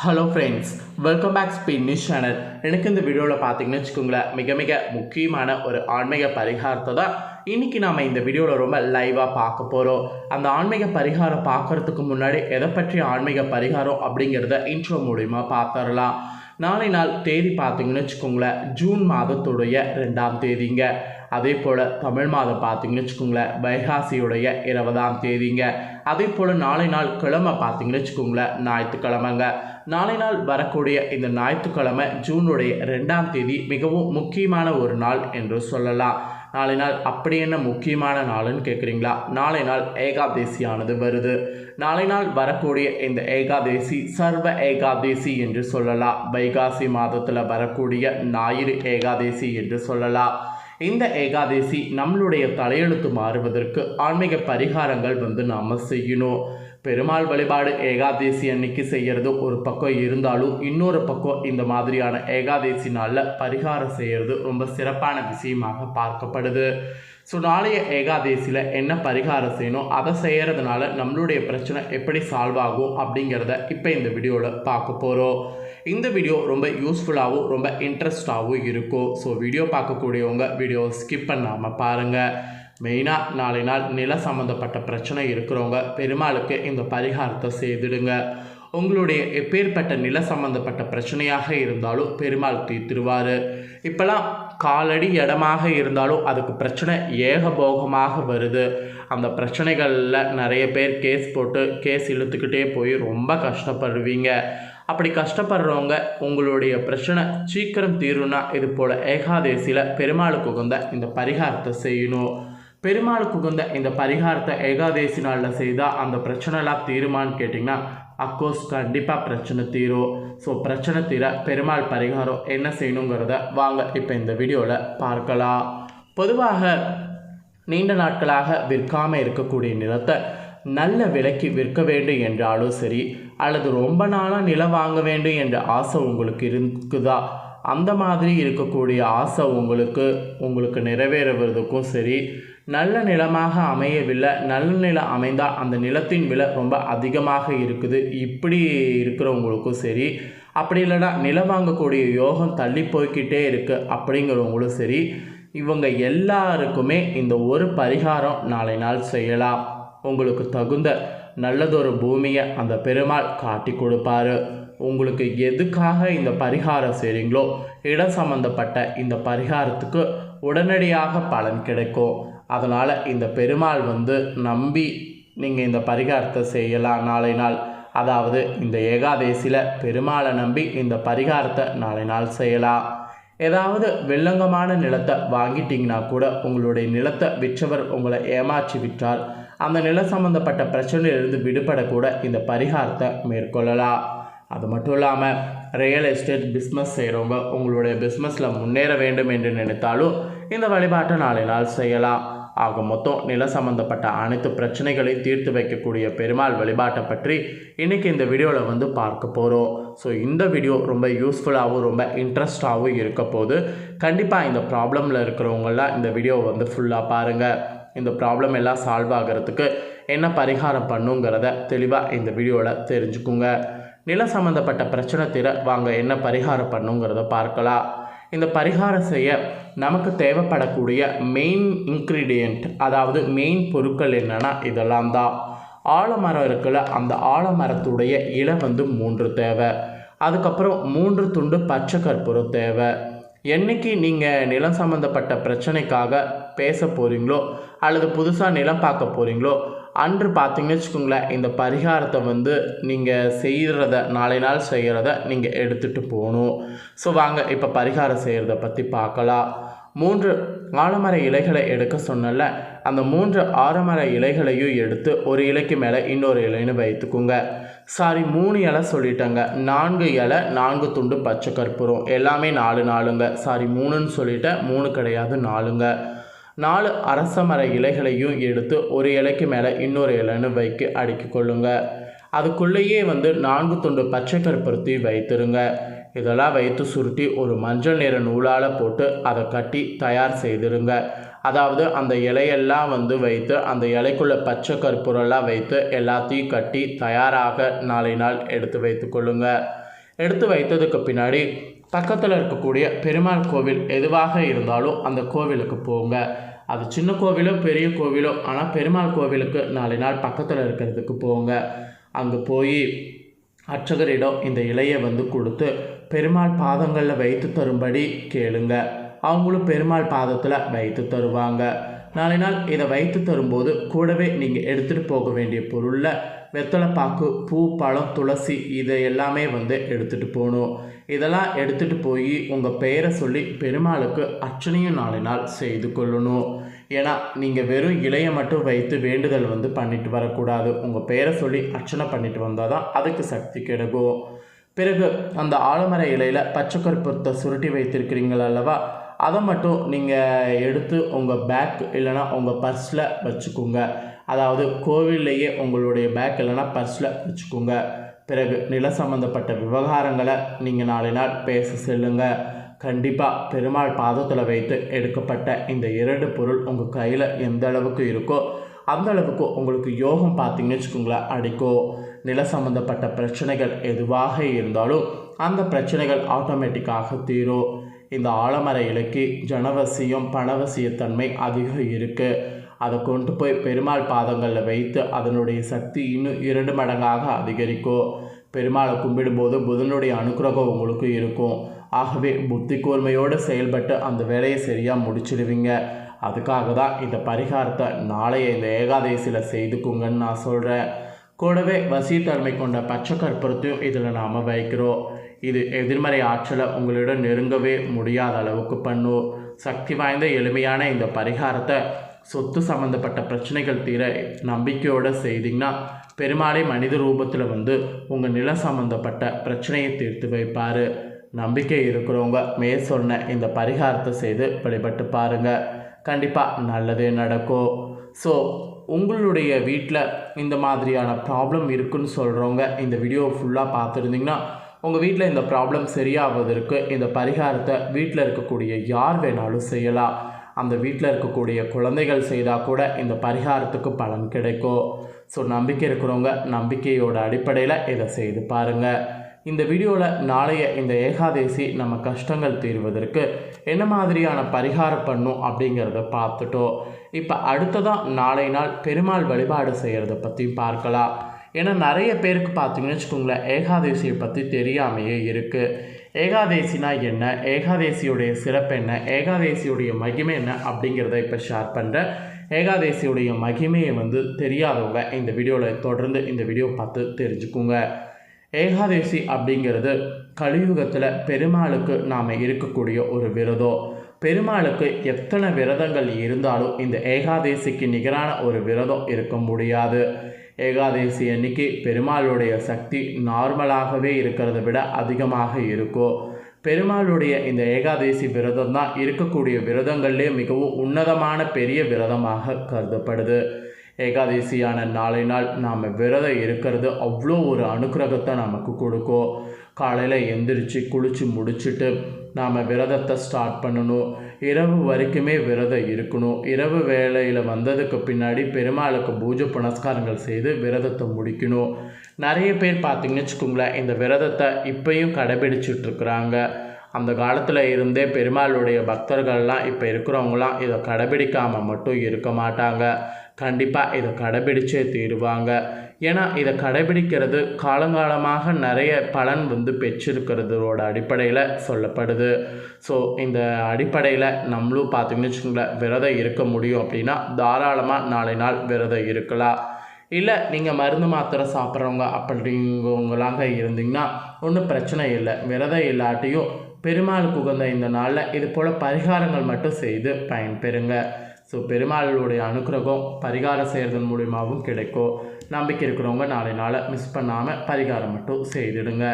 Hello friends welcome back speed news channel எனக்கு இந்த வீடியோவில் பார்த்தீங்கன்னு வச்சுக்கோங்களேன் மிக மிக முக்கியமான ஒரு ஆன்மீக பரிகாரத்தை தான் இன்றைக்கி நாம் இந்த வீடியோவில் ரொம்ப லைவாக பார்க்க போகிறோம் அந்த ஆன்மீக பரிகாரம் பார்க்குறதுக்கு முன்னாடி எதை பற்றிய ஆன்மீக பரிகாரம் அப்படிங்கிறத இன்ட்ரோ மூலிமா பார்த்துடலாம் நாளை நாள் தேதி பார்த்தீங்கன்னு வச்சுக்கோங்களேன் ஜூன் மாதத்துடைய ரெண்டாம் தேதிங்க. அதே போல் தமிழ் மாதம் பார்த்தீங்கன்னு வச்சுக்கோங்களேன் வைகாசியுடைய இருபதாம் தேதிங்க. அதே போல் நாளை நாள் கிழமை பார்த்தீங்கன்னு வச்சுக்கோங்களேன் ஞாயிற்றுக்கிழமைங்க. நாளை நாள் வரக்கூடிய இந்த ஞாயிற்றுக்கிழமை ஜூனுடைய ரெண்டாம் தேதி மிகவும் முக்கியமான ஒரு நாள் என்று சொல்லலாம். நாளை நாள் அப்படி என்ன முக்கியமான நாளுன்னு கேட்குறீங்களா நாளை நாள் ஏகாதேசியானது வருது. நாளை நாள் வரக்கூடிய இந்த ஏகாதேசி சர்வ ஏகாதேசி என்று சொல்லலாம். வைகாசி மாதத்தில் வரக்கூடிய ஞாயிறு ஏகாதேசி என்று சொல்லலாம். இந்த ஏகாதசி நம்மளுடைய தலையெழுத்து மாறுவதற்கு ஆன்மீக பரிகாரங்கள் வந்து நாம் செய்யணும். பெருமாள் வழிபாடு ஏகாதேசி அன்னைக்கு செய்கிறது ஒரு பக்கம் இருந்தாலும் இன்னொரு பக்கம் இந்த மாதிரியான ஏகாதேசி நாளில் பரிகாரம் செய்கிறது ரொம்ப சிறப்பான விஷயமாக பார்க்கப்படுது. ஸோ நாளைய ஏகாதேசியில் என்ன பரிகாரம் செய்யணும் அதை செய்கிறதுனால நம்மளுடைய பிரச்சனை எப்படி சால்வ் ஆகும் அப்படிங்கிறத இப்போ இந்த வீடியோவில் பார்க்க போகிறோம் இந்த வீடியோ ரொம்ப யூஸ்ஃபுல்லாகவும் ரொம்ப இன்ட்ரெஸ்டாகவும் இருக்கும். ஸோ வீடியோ பார்க்கக்கூடியவங்க வீடியோ ஸ்கிப் பண்ணாமல் பாருங்கள் மெயினாக நாளை நாள் நில சம்மந்தப்பட்ட பிரச்சனை இருக்கிறவங்க பெருமாளுக்கு இந்த பரிகாரத்தை செய்திடுங்க. உங்களுடைய எப்பேற்பட்ட நில சம்பந்தப்பட்ட பிரச்சனையாக இருந்தாலும் பெருமாள் தீர்த்திருவார். இப்போலாம் காலடி இடமாக இருந்தாலும் அதுக்கு பிரச்சனை ஏகபோகமாக வருது. அந்த பிரச்சனைகளில் நிறைய பேர் கேஸ் போட்டு கேஸ் இழுத்துக்கிட்டே போய் ரொம்ப கஷ்டப்படுவீங்க. அப்படி கஷ்டப்படுறவங்க உங்களுடைய பிரச்சனை சீக்கிரம் தீரும்னா இது போல் ஏகாதேசியில் பெருமாளுக்கு உகந்த இந்த பரிகாரத்தை செய்யணும். பெருமாளுக்கு உகந்த இந்த பரிகாரத்தை ஏகாதேசி நாளில் செய்தால் அந்த பிரச்சனைலாம் தீருமான்னு கேட்டிங்கன்னா அக்கோர்ஸ் கண்டிப்பாக பிரச்சனை தீரும். ஸோ பிரச்சனை தீர பெருமாள் பரிகாரம் என்ன செய்யணுங்கிறத வாங்க இப்போ இந்த வீடியோவில் பார்க்கலாம். பொதுவாக நீண்ட நாட்களாக விற்காமல் இருக்கக்கூடிய நிலத்தை நல்ல விலைக்கு விற்க வேண்டும் என்றாலும் சரி அல்லது ரொம்ப நாளாக நிலம் வாங்க வேண்டும் என்ற ஆசை உங்களுக்கு இருக்குதா? அந்த மாதிரி இருக்கக்கூடிய ஆசை உங்களுக்கு உங்களுக்கு நிறைவேறுவதற்கும் சரி நல்ல நிலமாக அமையவில்லை நல்ல நிலம் அமைந்தால் அந்த நிலத்தின் விலை ரொம்ப அதிகமாக இருக்குது இப்படி இருக்கிறவங்களுக்கும் சரி அப்படி இல்லைன்னா நிலம் வாங்கக்கூடிய யோகம் தள்ளி போய்கிட்டே இருக்குது அப்படிங்கிறவங்களும் சரி இவங்க எல்லாருக்குமே இந்த ஒரு பரிகாரம் நாளை நாள் செய்யலாம். உங்களுக்கு தகுந்த நல்லதொரு பூமியை அந்த பெருமாள் காட்டி கொடுப்பாரு. உங்களுக்கு எதுக்காக இந்த பரிகாரம் செய்கிறீங்களோ இடம் சம்பந்தப்பட்ட இந்த பரிகாரத்துக்கு உடனடியாக பலன் கிடைக்கும். அதனால் இந்த பெருமாள் வந்து நம்பி நீங்கள் இந்த பரிகாரத்தை செய்யலாம் நாளை நாள். அதாவது இந்த ஏகாதேசியில் பெருமாளை நம்பி இந்த பரிகாரத்தை நாளை நாள் செய்யலாம். ஏதாவது வெள்ளங்கமான நிலத்தை வாங்கிட்டீங்கன்னா கூட உங்களுடைய நிலத்தை விற்றவர் உங்களை ஏமாற்றி விற்றால் அந்த நில சம்பந்தப்பட்ட பிரச்சனையிலிருந்து விடுபடக்கூட இந்த பரிகாரத்தை மேற்கொள்ளலாம். அது மட்டும் இல்லாமல் ரியல் எஸ்டேட் பிஸ்னஸ் செய்கிறவங்க உங்களுடைய பிஸ்னஸில் முன்னேற வேண்டும் என்று நினைத்தாலும் இந்த வழிபாட்டை நாளை நாள் செய்யலாம். ஆக மொத்தம் நில சம்பந்தப்பட்ட அனைத்து பிரச்சனைகளையும் தீர்த்து வைக்கக்கூடிய பெருமாள் வழிபாட்டை பற்றி இன்றைக்கி இந்த வீடியோவில் வந்து பார்க்க போகிறோம் ஸோ இந்த வீடியோ ரொம்ப யூஸ்ஃபுல்லாகவும் ரொம்ப இன்ட்ரெஸ்டாகவும் இருக்க போது கண்டிப்பாக இந்த ப்ராப்ளமில் இருக்கிறவங்களாம் இந்த வீடியோவை வந்து ஃபுல்லாக பாருங்கள் இந்த ப்ராப்ளம் எல்லாம் சால்வ் ஆகிறதுக்கு என்ன பரிகாரம் பண்ணுங்கிறத தெளிவாக இந்த வீடியோவில் தெரிஞ்சுக்குங்க. நில சம்மந்தப்பட்ட பிரச்சனை தீர வாங்க என்ன பரிகாரம் பண்ணுங்கிறத பார்க்கலாம். இந்த பரிகாரம் செய்ய நமக்கு தேவைப்படக்கூடிய மெயின் இன்க்ரீடியண்ட் அதாவது மெயின் பொருட்கள் என்னென்னா இதெல்லாம் தான். ஆலமரம் இருக்குல்ல அந்த ஆலமரத்துடைய இலை வந்து மூன்று தேவை. அதுக்கப்புறம் மூன்று துண்டு பச்சை கற்பூரம் தேவை. என்னைக்கு நீங்கள் நிலம் சம்மந்தப்பட்ட பிரச்சனைக்காக பேச போகிறீங்களோ அல்லது புதுசாக நிலம் பார்க்க போகிறீங்களோ அன்று பார்த்தீங்கன்னு வச்சுக்கோங்களேன் இந்த பரிகாரத்தை வந்து நீங்கள் செய்கிறத நாளை நாள் செய்கிறத நீங்கள் எடுத்துகிட்டு போகணும். ஸோ வாங்க இப்போ பரிகாரம் செய்கிறத பற்றி பார்க்கலாம். மூன்று ஆலமர இலைகளை எடுக்க சொன்னல அந்த மூன்று ஆரமர இலைகளையும் எடுத்து ஒரு இலைக்கு மேலே இன்னொரு இலைன்னு வைத்துக்குங்க. சாரி மூணு இலை சொல்லிட்டேங்க. நான்கு இலை நான்கு துண்டு பச்சை கற்பூரம். எல்லாமே நாலு நாளுங்க சாரி மூணுன்னு சொல்லிட்டேன். மூணு கிடையாது நாலுங்க. நாலு அரச மர இலைகளையும் எடுத்து ஒரு இலைக்கு மேலே இன்னொரு இலைன்னு வைக்க அடுக்கி கொள்ளுங்கள் அதுக்குள்ளேயே வந்து நான்கு துண்டு பச்சை கற்பூரத்தை வைத்திருங்க. இதெல்லாம் வைத்து சுருட்டி ஒரு மஞ்சள் நிற நூலால் போட்டு அதை கட்டி தயார் செய்திருங்க. அதாவது அந்த இலையெல்லாம் வந்து வைத்து அந்த இலைக்குள்ள பச்சை கற்பூரெல்லாம் வைத்து எல்லாத்தையும் கட்டி தயாராக நாளை நாள் எடுத்து வைத்து கொள்ளுங்க. எடுத்து வைத்ததுக்கு பின்னாடி பக்கத்தில் இருக்கக்கூடிய பெருமாள் கோவில் எதுவாக இருந்தாலும் அந்த கோவிலுக்கு போங்க. அது சின்ன கோவிலோ பெரிய கோவிலோ ஆனால் பெருமாள் கோவிலுக்கு நாலு நாள் பக்கத்தில் இருக்கிறதுக்கு போங்க. அங்கே போய் அர்ச்சகரிடம் இந்த இலையை வந்து கொடுத்து பெருமாள் பாதங்களில் வைத்து தரும்படி கேளுங்க. அவங்களும் பெருமாள் பாதத்தில் வைத்து தருவாங்க. நாளை நாள் இதை வைத்து தரும்போது கூடவே நீங்கள் எடுத்துகிட்டு போக வேண்டிய பொருளில் வெத்தலைப்பாக்கு பூ பழம் துளசி இதை எல்லாமே வந்து எடுத்துகிட்டு போகணும். இதெல்லாம் எடுத்துகிட்டு போய் உங்கள் பெயரை சொல்லி பெருமாளுக்கு அர்ச்சனையும் நாளை நாள் செய்து கொள்ளணும். ஏன்னா நீங்கள் வெறும் இலையை மட்டும் வைத்து வேண்டுதல் வந்து பண்ணிட்டு வரக்கூடாது. உங்கள் பெயரை சொல்லி அர்ச்சனை பண்ணிட்டு வந்தால் தான் அதுக்கு சக்தி கிடைக்கும் பிறகு அந்த ஆலமர இலையில் பச்சை கற்பூரத்தை சுருட்டி வைத்திருக்கிறீங்கள் அல்லவா? அதை மட்டும் நீங்கள் எடுத்து உங்கள் பேக் இல்லைனா உங்கள் பர்ஸில் வச்சுக்கோங்க. அதாவது கோவில்லையே உங்களுடைய பேக் இல்லைனா பர்ஸில் வச்சுக்கோங்க. பிறகு நில சம்மந்தப்பட்ட விவகாரங்களை நீங்கள் நாளை நாள் பேச செல்லுங்கள் கண்டிப்பாக பெருமாள் பாதத்தில் வைத்து எடுக்கப்பட்ட இந்த இரண்டு பொருள் உங்கள் கையில் எந்த அளவுக்கு இருக்கோ அந்த அளவுக்கு உங்களுக்கு யோகம் பார்த்தீங்கன்னு வச்சுக்கோங்களேன். அடிக்கோ நில சம்மந்தப்பட்ட பிரச்சனைகள் எதுவாக இருந்தாலும் அந்த பிரச்சனைகள் ஆட்டோமேட்டிக்காக தீரும். இந்த ஆலமர இலக்கி ஜனவசியம் பணவசியத்தன்மை அதிகம் இருக்குது அதை கொண்டு போய் பெருமாள் பாதங்களில் வைத்து அதனுடைய சக்தி இன்னும் இரண்டு மடங்காக அதிகரிக்கும். பெருமாளை கும்பிடும்போது புதனுடைய அனுக்கிரகம் உங்களுக்கு இருக்கும். ஆகவே புத்தி கூர்மையோடு செயல்பட்டு அந்த வேலையை சரியாக முடிச்சிடுவீங்க. அதுக்காக தான் இந்த பரிகாரத்தை நாளைய இந்த ஏகாதசியில் செய்துக்குங்கன்னு நான் சொல்கிறேன் கூடவே வசித்தன்மை கொண்ட பச்சை கற்பூரத்தையும் இதில் நாம் வைக்கிறோம். இது எதிர்மறை ஆற்றலை உங்களிடம் நெருங்கவே முடியாத அளவுக்கு பண்ணும். சக்தி வாய்ந்த எளிமையான இந்த பரிகாரத்தை சொத்து சம்மந்தப்பட்ட பிரச்சனைகள் தீர நம்பிக்கையோடு செய்தீங்கன்னா பெருமாளை மனித ரூபத்தில் வந்து உங்கள் நில சம்மந்தப்பட்ட பிரச்சனையை தீர்த்து வைப்பார். நம்பிக்கை இருக்கிறவங்க மே சொன்ன இந்த பரிகாரத்தை செய்து வழிபட்டு பாருங்கள் கண்டிப்பாக நல்லதே நடக்கும். ஸோ உங்களுடைய வீட்டில் இந்த மாதிரியான ப்ராப்ளம் இருக்குன்னு சொல்கிறவங்க இந்த வீடியோ ஃபுல்லாக பார்த்துருந்தீங்கன்னா உங்கள் வீட்டில் இந்த ப்ராப்ளம் சரியாவதற்கு இந்த பரிகாரத்தை வீட்டில் இருக்கக்கூடிய யார் வேணாலும் செய்யலாம். அந்த வீட்டில் இருக்கக்கூடிய குழந்தைகள் செய்தால் கூட இந்த பரிகாரத்துக்கு பலன் கிடைக்கும். ஸோ நம்பிக்கை இருக்கிறவங்க நம்பிக்கையோட அடிப்படையில் இதை செய்து பாருங்கள் இந்த வீடியோவில் நாளைய இந்த ஏகாதேசி நம்ம கஷ்டங்கள் தீர்வதற்கு என்ன மாதிரியான பரிகாரம் பண்ணும் அப்படிங்கிறத பார்த்துட்டோம். இப்போ அடுத்ததாக நாளை நாள் பெருமாள் வழிபாடு செய்கிறத பற்றியும் பார்க்கலாம். ஏன்னா நிறைய பேருக்கு பார்த்தீங்கன்னு வச்சுக்கோங்களேன் ஏகாதேசியை பற்றி தெரியாமையே இருக்குது ஏகாதேசினா என்ன? ஏகாதேசியுடைய சிறப்பு என்ன? ஏகாதேசியுடைய மகிமை என்ன? அப்படிங்கிறத இப்போ ஷேர் பண்ணுறேன் ஏகாதேசியுடைய மகிமையை வந்து தெரியாதவங்க இந்த வீடியோவில் தொடர்ந்து இந்த வீடியோ பார்த்து தெரிஞ்சுக்குங்க. ஏகாதேசி அப்படிங்கிறது கலியுகத்தில் பெருமாளுக்கு நாம் இருக்கக்கூடிய ஒரு விரதம். பெருமாளுக்கு எத்தனை விரதங்கள் இருந்தாலும் இந்த ஏகாதேசிக்கு நிகரான ஒரு விரதம் இருக்க முடியாது. ஏகாதேசி அன்னைக்கு பெருமாளுடைய சக்தி நார்மலாகவே இருக்கிறத விட அதிகமாக இருக்கும். பெருமாளுடைய இந்த ஏகாதேசி விரதம் தான் இருக்கக்கூடிய விரதங்கள்லேயே மிகவும் உன்னதமான பெரிய விரதமாக கருதப்படுது. ஏகாதசியான நாளை நாள் நாம் விரதம் இருக்கிறது அவ்வளோ ஒரு அனுக்கிரகத்தை நமக்கு கொடுக்கும். காலையில் எந்திரிச்சு குளித்து முடிச்சுட்டு நாம் விரதத்தை ஸ்டார்ட் பண்ணணும். இரவு வரைக்குமே விரதம் இருக்கணும். இரவு வேலையில் வந்ததுக்கு பின்னாடி பெருமாளுக்கு பூஜை புனஸ்காரங்கள் செய்து விரதத்தை முடிக்கணும். நிறைய பேர் பார்த்திங்கன்னு வச்சுக்கோங்களேன் இந்த விரதத்தை இப்பையும் கடைபிடிச்சிட்ருக்குறாங்க. அந்த காலத்தில் இருந்தே பெருமாளுடைய பக்தர்கள்லாம் இப்போ இருக்கிறவங்களாம் இதை கடைபிடிக்காமல் மட்டும் இருக்க மாட்டாங்க. கண்டிப்பாக இதை கடைபிடிச்சே தீருவாங்க. ஏன்னா இதை கடைபிடிக்கிறது காலங்காலமாக நிறைய பலன் வந்து பெற்றிருக்கிறதோட அடிப்படையில் சொல்லப்படுது. ஸோ இந்த அடிப்படையில் நம்மளும் பார்த்திங்கன்னு வச்சுக்கோங்களேன் விரதம் இருக்க முடியும் அப்படின்னா தாராளமாக நாளை நாள் விரதம் இருக்கலாம். இல்லை நீங்கள் மருந்து மாத்திரை சாப்பிட்றவங்க அப்படிங்கவங்களாக இருந்தீங்கன்னா ஒன்றும் பிரச்சனை இல்லை. விரதம் இல்லாட்டியும் பெருமாளுக்கு உகந்த இந்த நாளில் இது போல் பரிகாரங்கள் மட்டும் செய்து பயன்பெறுங்க. ஸோ பெருமாளுடைய அனுக்கிரகம் பரிகாரம் செய்கிறதன் மூலியமாகவும் கிடைக்கும். நம்பிக்கை இருக்கிறவங்க நாளை நாளை மிஸ் பண்ணாமல் பரிகாரம் மட்டும் செய்திடுங்க.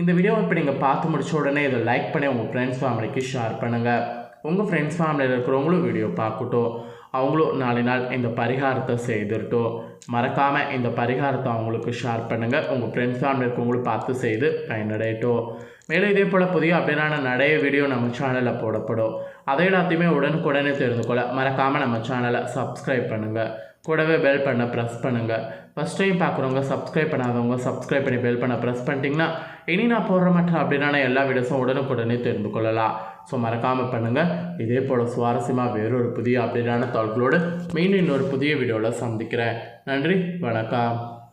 இந்த வீடியோவை இப்போ நீங்கள் பார்த்து முடிச்ச உடனே இதை லைக் பண்ணி உங்கள் ஃப்ரெண்ட்ஸ் ஃபேமிலிக்கு ஷேர் பண்ணுங்கள் உங்கள் ஃப்ரெண்ட்ஸ் ஃபேமிலியில் இருக்கிறவங்களும் வீடியோ பார்க்கட்டும். அவங்களும் நாளை நாள் இந்த பரிகாரத்தை செய்திருட்டும். மறக்காமல் இந்த பரிகாரத்தை அவங்களுக்கு ஷேர் பண்ணுங்கள் உங்கள் ஃப்ரெண்ட்ஸ் ஃபேமிலி இருக்கவங்களும் பார்த்து செய்து பயனடையட்டும். மேலும் இதே போல் புதிய அப்படின்னா நிறைய வீடியோ நம்ம சேனலில் போடப்படும். அதை எல்லாத்தையுமே உடனுக்குடனே தெரிந்து கொள்ள மறக்காமல் நம்ம சேனலை சப்ஸ்கிரைப் பண்ணுங்கள் கூடவே பெல் பண்ண ப்ரெஸ் பண்ணுங்கள் ஃபஸ்ட் டைம் பார்க்குறவங்க சப்ஸ்கிரைப் பண்ணாதவங்க சப்ஸ்கிரைப் பண்ணி பெல் பண்ண ப்ரெஸ் பண்ணிட்டீங்கன்னா இனி நான் போடுற மற்ற அப்படின்னா எல்லா வீடியோஸும் உடனுக்குடனே தெரிந்து கொள்ளலாம் ஸோ மறக்காமல் பண்ணுங்கள் இதே போல் சுவாரஸ்யமாக வேறொரு புதிய அப்படின்னா தகவல்களோடு மீண்டும் இன்னொரு புதிய வீடியோவில் சந்திக்கிறேன். நன்றி வணக்கம்.